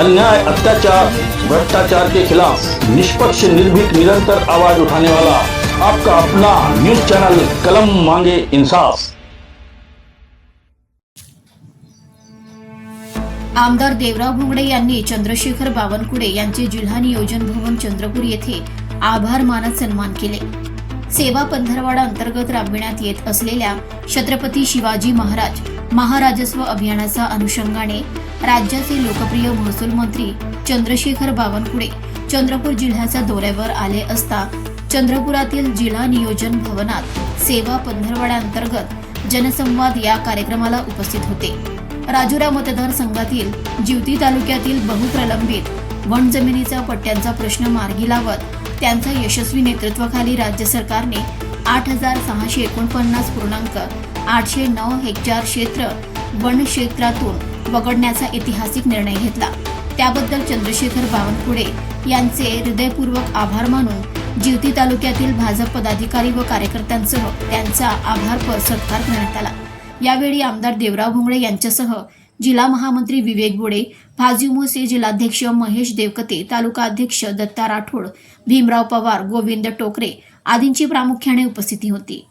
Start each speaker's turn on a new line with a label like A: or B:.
A: अन्याय अत्याचार भ्रष्टाचार के खिलाफ निष्पक्ष निर्भीक निरंतर आवाज उठाने वाला आपका अपना न्यूज चैनल कलम मांगे इंसाफ।
B: आमदार देवराव भोंगडे यांनी चंद्रशेखर बावनकुळे यांचे जिल्हा नियोजन भवन चंद्रपूर येथे आभार मानत सन्मान केले. सेवा पंधरवाडा अंतर्गत राबविण्यात येत असलेल्या छत्रपती शिवाजी महाराज महाराजस्व अभियानाच्या अनुषंगाने राज्याचे लोकप्रिय महसूल मंत्री चंद्रशेखर बावनकुळे चंद्रपूर जिल्ह्याच्या दौऱ्यावर आले असता चंद्रपुरातील जिल्हा नियोजन भवनात सेवा पंधरवाडा अंतर्गत जनसंवाद या कार्यक्रमाला उपस्थित होते. राजुरा मतदारसंघातील जिवती तालुक्यातील बहुप्रलंबित वन जमिनीचा पट्ट्यांचा प्रश्न मार्गी लावत त्यांच्या यशस्वी नेतृत्वाखाली राज्य सरकारने आठ हजार सहाशे एकोणपन्नास पूर्णांक आठशे नऊ हेक्टर क्षेत्र वन क्षेत्रातून वगळण्याचा ऐतिहासिक निर्णय घेतला. त्याबद्दल चंद्रशेखर बावनकुळे यांचे हृदयपूर्वक आभार मानून जिवती तालुक्यातील भाजप पदाधिकारी व कार्यकर्त्यांसह त्यांचा आभार सत्कार करण्यात आला. यावेळी आमदार देवराव भोंगळे यांच्यासह जिल्हा महामंत्री विवेक बोडे भाजीमोसे जिल्हाध्यक्ष महेश देवकते तालुका अध्यक्ष दत्ता राठोड भीमराव पवार गोविंद टोकरे आदींची प्रामुख्याने उपस्थिती होती.